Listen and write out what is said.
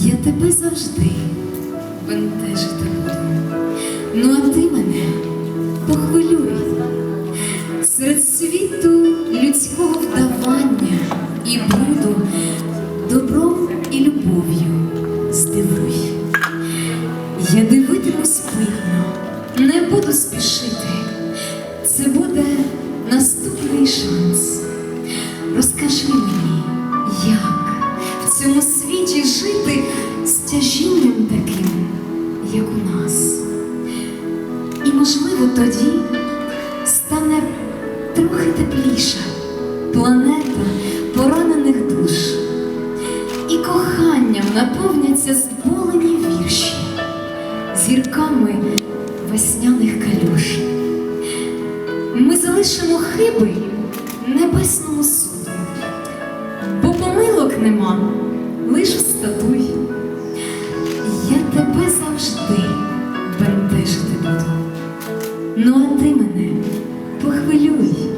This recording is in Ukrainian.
Я тебе завжди бентежити буду. Ну а ти мене похвилюй. Серед світу людського вдавання і буду добром і любов'ю здивуй. Я дивитимусь пильно, не буду спішити. Це буде наступний шанс. Розкажи мені, як в цьому світі жити з тяжінням таким, як у нас. І, можливо, тоді стане трохи тепліша планета поранених душ. І коханням наповняться зболені вірші зірками весняних калюш. Ми залишимо хиби небесному суду, Ну а ти мене похвилюй.